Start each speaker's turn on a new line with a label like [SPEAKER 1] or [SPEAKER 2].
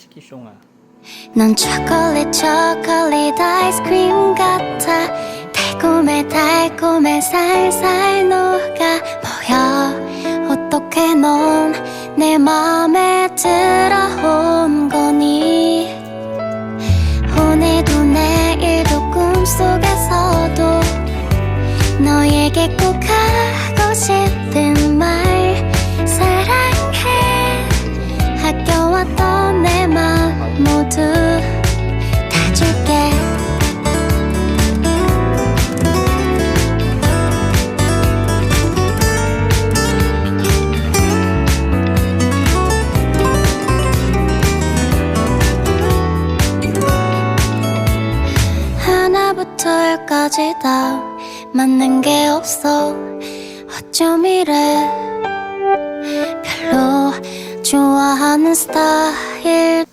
[SPEAKER 1] 치키숑아
[SPEAKER 2] 넌 초콜릿 초콜릿 아이스크림 같아. 달콤해 달콤해 살살 녹아 보여. 어떻게 넌 내 맘에 들어온 거니? 오늘도 내일도 꿈속에서도 너에게 꼭 하고 싶은 말 사랑해. 학교 왔던 하나부터 열까지 다. 맞는 게 없어. 어쩜 이래. 별로 좋아하는 스타일